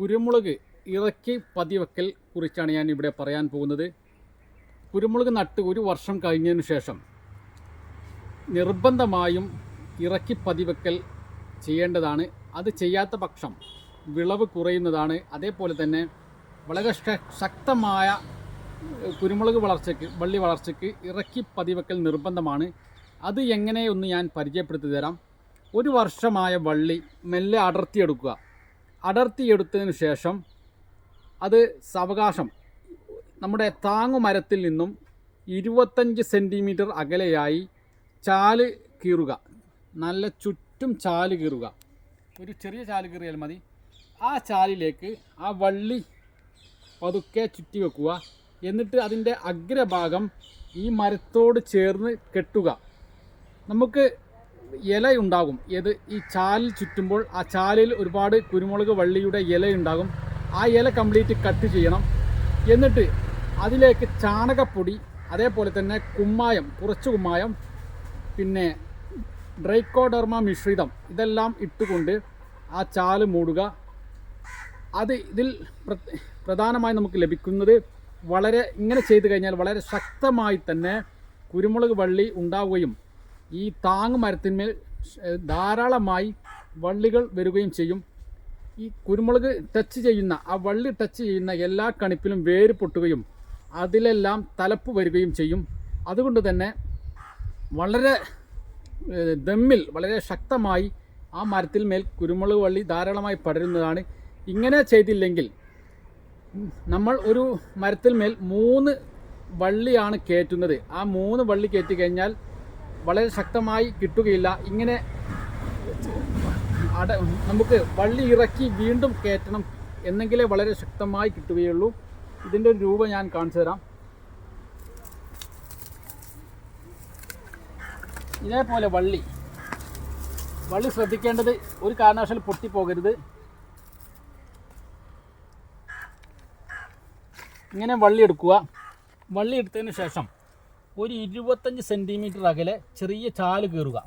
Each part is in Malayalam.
കുരുമുളക് ഇറക്കി പതിവെക്കൽ കുറിച്ചാണ് ഞാൻ ഇവിടെ പറയാൻ പോകുന്നത്. കുരുമുളക് നട്ട് ഒരു വർഷം കഴിഞ്ഞതിനു ശേഷം നിർബന്ധമായും ഇറക്കി പതിവെക്കൽ ചെയ്യേണ്ടതാണ്. അത് ചെയ്യാത്ത പക്ഷം വിളവ് കുറയുന്നതാണ്. അതേപോലെ തന്നെ വളരെ ശക്തമായ കുരുമുളക് വളർച്ചയ്ക്ക് വള്ളി വളർച്ചയ്ക്ക് ഇറക്കി പതിവെക്കൽ നിർബന്ധമാണ്. അത് എങ്ങനെയൊന്ന് ഞാൻ പരിചയപ്പെടുത്തി തരാം. ഒരു വർഷമായ വള്ളി മെല്ലെ അടർത്തിയെടുക്കുക. അടർത്തിയെടുത്തതിന് ശേഷം അത് സാവകാശം. നമ്മുടെ താങ്ങുമരത്തിൽ നിന്നും ഇരുപത്തഞ്ച് സെന്റിമീറ്റർ അകലെയായി ചാൽ കീറുക. നല്ല ചുറ്റും ചാൽ കീറുക. ഒരു ചെറിയ ചാൽ കീറിയാൽ മതി. ആ ചാലിലേക്ക് ആ വള്ളി പതുക്കെ ചുറ്റി വെക്കുക. എന്നിട്ട് അതിന്റെ അഗ്രഭാഗം ഈ മരത്തോട് ചേർന്ന് കെട്ടുക. നമുക്ക് ഇല ഉണ്ടാകും ഏത്? ഈ ചാലിൽ ചുറ്റുമ്പോൾ ആ ചാലിൽ ഒരുപാട് കുരുമുളക് വള്ളിയുടെ ഇലയുണ്ടാകും. ആ ഇല കംപ്ലീറ്റ് കട്ട് ചെയ്യണം. എന്നിട്ട് അതിലേക്ക് ചാണകപ്പൊടി അതേപോലെ തന്നെ കുമ്മായം കുറച്ച് കുമ്മായം പിന്നെ ഡ്രൈക്കോഡർമ മിശ്രിതം ഇതെല്ലാം ഇട്ടുകൊണ്ട് ആ ചാൽ മൂടുക. അത് ഇതിൽ പ്ര- പ്രധാനമായി നമുക്ക് ലഭിക്കുന്നത് വളരെ ഇങ്ങനെ ചെയ്തു കഴിഞ്ഞാൽ വളരെ ശക്തമായി തന്നെ കുരുമുളക് വള്ളി ഉണ്ടാവുകയും ഈ താങ് മരത്തിന്മേൽ ധാരാളമായി വള്ളികൾ വരികയും ചെയ്യും. ഈ കുരുമുളക് ടച്ച് ചെയ്യുന്ന ആ വള്ളി ടച്ച് ചെയ്യുന്ന എല്ലാ കണിപ്പിലും വേര് പൊട്ടുകയും അതിലെല്ലാം തലപ്പ് വരികയും ചെയ്യും. അതുകൊണ്ട് തന്നെ വളരെ ദമ്മിൽ വളരെ ശക്തമായി ആ മരത്തിൽ മേൽ കുരുമുളക് വള്ളി ധാരാളമായി പടരുന്നതാണ്. ഇങ്ങനെ ചെയ്തില്ലെങ്കിൽ നമ്മൾ ഒരു മരത്തിൽ മേൽ മൂന്ന് വള്ളിയാണ് കയറ്റുന്നത്. ആ മൂന്ന് വള്ളി കയറ്റി കഴിഞ്ഞാൽ വളരെ ശക്തമായി കിട്ടുകയില്ല. ഇങ്ങനെ അട നമുക്ക് വള്ളി ഇറക്കി വീണ്ടും കയറ്റണം എന്നെങ്കിലേ വളരെ ശക്തമായി കിട്ടുകയുള്ളൂ. ഇതിന്റെ ഒരു രൂപം ഞാൻ കാണിച്ചു തരാം. ഇതേപോലെ വള്ളി. വള്ളി ശ്രദ്ധിക്കേണ്ടത് ഒരു കാരണവശാലും പൊട്ടിപ്പോകരുത്. ഇങ്ങനെ വള്ളി എടുക്കുക. വള്ളി എടുത്തതിന് ശേഷം ഒരു ഇരുപത്തഞ്ച് സെന്റിമീറ്റർ അകലെ ചെറിയ ചാൽ കീറുക.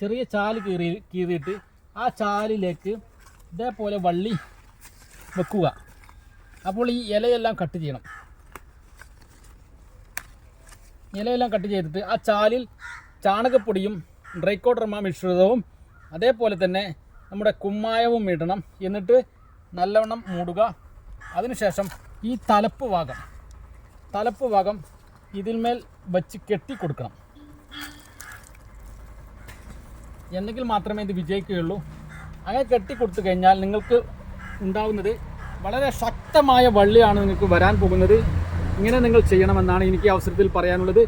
ചെറിയ ചാൽ കീറി കീറിയിട്ട് ആ ചാലിലേക്ക് ഇതേപോലെ വള്ളി വെക്കുക. അപ്പോൾ ഈ ഇലയെല്ലാം കട്ട് ചെയ്യണം. ഇലയെല്ലാം കട്ട് ചെയ്തിട്ട് ആ ചാലിൽ ചാണകപ്പൊടിയും ഡ്രൈക്കോട്ടർമ മിശ്രിതവും അതേപോലെ തന്നെ നമ്മുടെ കുമ്മായവും ഇടണം. എന്നിട്ട് നല്ലവണ്ണം മൂടുക. അതിനുശേഷം ഈ തലപ്പ് ഭാഗം തലപ്പ് ഭാഗം ഇതിന്മേൽ വച്ച് കെട്ടി കൊടുക്കണം. എന്നെങ്കിൽ മാത്രമേ ഇത് വിജയിക്കുകയുള്ളൂ. അങ്ങനെ കെട്ടി കൊടുത്തു കഴിഞ്ഞാൽ നിങ്ങൾക്ക് ഉണ്ടാവുന്നത് വളരെ ശക്തമായ വള്ളിയാണ് നിങ്ങൾക്ക് വരാൻ പോകുന്നത്. ഇങ്ങനെ നിങ്ങൾ ചെയ്യണമെന്നാണ് എനിക്ക് അവസരത്തിൽ പറയാനുള്ളത്.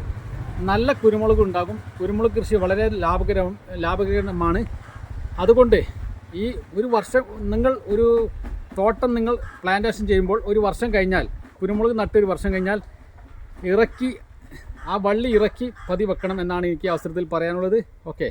നല്ല കുരുമുളക് ഉണ്ടാകും. കുരുമുളക് കൃഷി വളരെ ലാഭകരം ലാഭകരമാണ്. അതുകൊണ്ട് ഈ ഒരു വർഷം നിങ്ങൾ ഒരു തോട്ടം നിങ്ങൾ പ്ലാന്റേഷൻ ചെയ്യുമ്പോൾ ഒരു വർഷം കഴിഞ്ഞാൽ കുരുമുളക് നട്ടൊരു വർഷം കഴിഞ്ഞാൽ ഇറക്കി ആ വള്ളി ഇറക്കി പതി വെക്കണം എന്നാണ് എനിക്ക് അവസരത്തിൽ പറയാനുള്ളത്. ഓക്കെ.